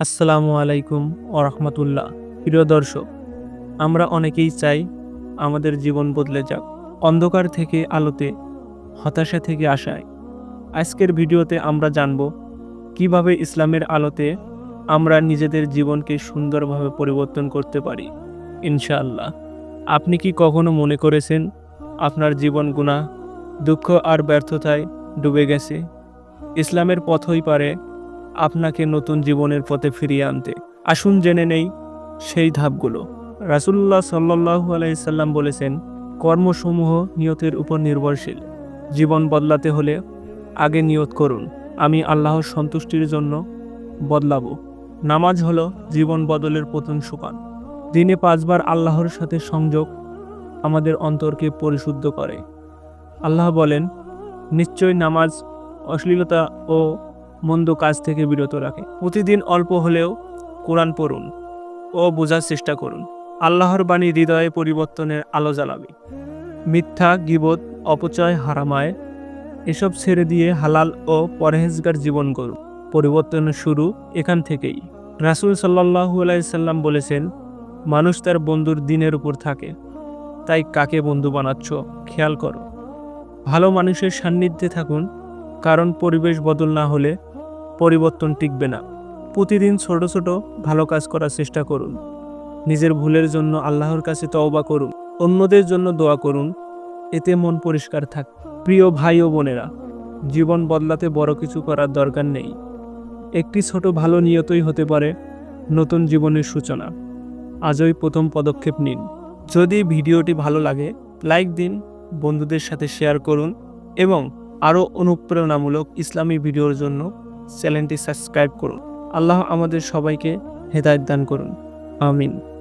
আসসালামু আলাইকুম ওরহমতুল্লাহ প্রিয় দর্শক, আমরা অনেকেই চাই আমাদের জীবন বদলে যাক। অন্ধকার থেকে আলোতে, হতাশা থেকে আশায়। আজকের ভিডিওতে আমরা জানব কীভাবে ইসলামের আলোতে আমরা নিজেদের জীবনকে সুন্দরভাবে পরিবর্তন করতে পারি। ইনশাআল্লাহ। আপনি কি কখনো মনে করেছেন আপনার জীবন গুণা দুঃখ আর ব্যর্থতায় ডুবে গেছে? ইসলামের পথই পারে আপনাকে নতুন জীবনের পথে ফিরিয়ে আনতে। আসুন জেনে নেই সেই ধাপগুলো। রাসুল্লাহ সাল্লাহু আলাইসাল্লাম বলেছেন, কর্মসমূহ নিয়তের উপর নির্ভরশীল। জীবন বদলাতে হলে আগে নিয়ত করুন। আমি আল্লাহর সন্তুষ্টির জন্য বদলাবো। নামাজ হলো জীবন বদলের প্রথম সোপান। দিনে পাঁচবার আল্লাহর সাথে সংযোগ আমাদের অন্তরকে পরিশুদ্ধ করে। আল্লাহ বলেন নিশ্চয় নামাজ অশ্লীলতা ও মন্দ কাজ থেকে বিরত রাখে। প্রতিদিন অল্প হলেও কোরআন পড়ুন ও বোঝার চেষ্টা করুন। আল্লাহর বাণী হৃদয়ে পরিবর্তনের আলো জ্বালাবে। মিথ্যা, গিবত, অপচয়, হারামায় এসব ছেড়ে দিয়ে হালাল ও পরহেজগার জীবন করুন পরিবর্তনের শুরু এখান থেকেই। রাসুল সাল্লাহু আলাইসাল্লাম বলেছেন, মানুষ তার বন্ধুর দিনের উপর থাকে। তাই কাকে বন্ধু বানাচ্ছ? খেয়াল করো। ভালো মানুষের সান্নিধ্যে থাকুন কারণ পরিবেশ বদল না হলে পরিবর্তন টিকবে না। প্রতিদিন ছোট ছোট ভালো কাজ করার চেষ্টা করুন। নিজের ভুলের জন্য আল্লাহর কাছে তওবা করুন। অন্যদের জন্য দোয়া করুন। এতে মন পরিষ্কার থাক। প্রিয় ভাই ও বোনেরা, জীবন বদলাতে বড় কিছু করার দরকার নেই। একটি ছোট ভালো নিয়তই হতে পারে নতুন জীবনের সূচনা। আজই প্রথম পদক্ষেপ নিন। যদি ভিডিওটি ভালো লাগে, লাইক দিন, বন্ধুদের সাথে শেয়ার করুন এবং আরও অনুপ্রেরণামূলক ইসলামী ভিডিওর জন্য চ্যানেলটি সাবস্ক্রাইব করুন। আল্লাহ আমাদের সবাইকে হেদায়ত দান করুন। আমিন।